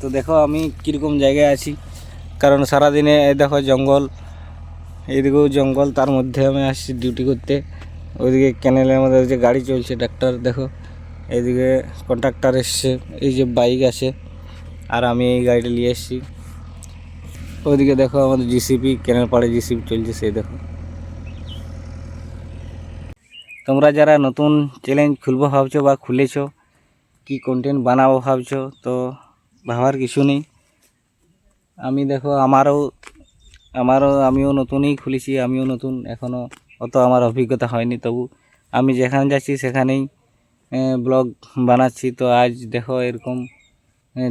তো দেখো আমি কীরকম জায়গায় আছি। কারণ সারাদিনে দেখো জঙ্গল, এইদিকেও জঙ্গল, তার মধ্যে আমি আসছি ডিউটি করতে। ওইদিকে ক্যানেলের মধ্যে যে গাড়ি চলছে ট্রাক্টর দেখো। এইদিকে কন্ট্রাক্টর এসছে, এই যে বাইক আছে, আর আমি এই গাড়িটা নিয়ে এসেছি। ওইদিকে দেখো আমাদের জিসিপি ক্যানেল পাড়ে জিসিপি চলছে, সেই দেখো। তোমরা যারা নতুন চ্যালেঞ্জ খুলবো ভাবছ বা খুলেছো, কি কন্টেন্ট বানাবো ভাবছ, তো ভাবার কিছু নেই। আমি দেখো, আমারও আমারও, আমিও নতুনই খুলেছি, আমিও নতুন এখনও অত আমার অভিজ্ঞতা হয়নি, তবু আমি যেখানে যাচ্ছি সেখানেই ব্লগ বানাচ্ছি। তো আজ দেখো, এরকম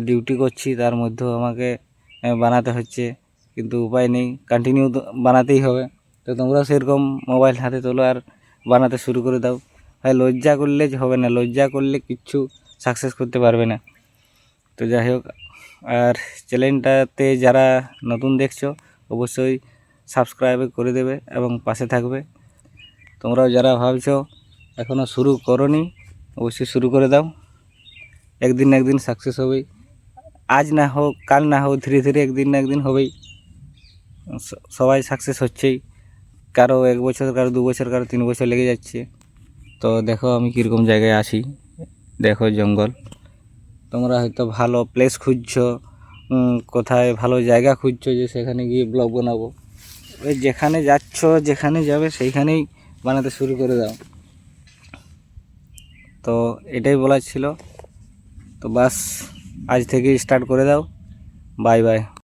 ডিউটি করছি, তার মধ্যেও আমাকে বানাতে হচ্ছে, কিন্তু উপায় নেই কন্টিনিউ বানাতেই হবে। তো তোমরাও সেরকম মোবাইল হাতে তোলো আর বানাতে শুরু করে দাও। ভাই, লজ্জা করলে হবে না, লজ্জা করলে কিচ্ছু সাকসেস করতে পারবে না। তো যাই হোক, আর চ্যানেলটাতে যারা নতুন দেখছ, অবশ্যই সাবস্ক্রাইব করে দেবে এবং পাশে থাকবে। তোমরাও যারা ভাবছ এখনও শুরু করনি, অবশ্যই শুরু করে দাও। একদিন না একদিন সাকসেস হবেই। আজ না হোক, কাল না হোক, ধীরে ধীরে একদিন না একদিন হবেই। সবাই সাকসেস হচ্ছেই। কারও এক বছর, কারও দু বছর, কারও তিন বছর লেগে যাচ্ছে। তো দেখো আমি কীরকম জায়গায় আছি। দেখো জঙ্গল। তোমরা হয়তো ভালো প্লেস খুঁজছো কোথায় ভালো জায়গা খুঁজছো যে সেখানে গিয়ে ব্লগ বানাবো। ওই যেখানে যাচ্ছ, যেখানে যাবে সেইখানেই বানাতে শুরু করে দাও। তো এটাই বলার ছিল। তো বাস, আজ থেকে স্টার্ট করে দাও। Bye bye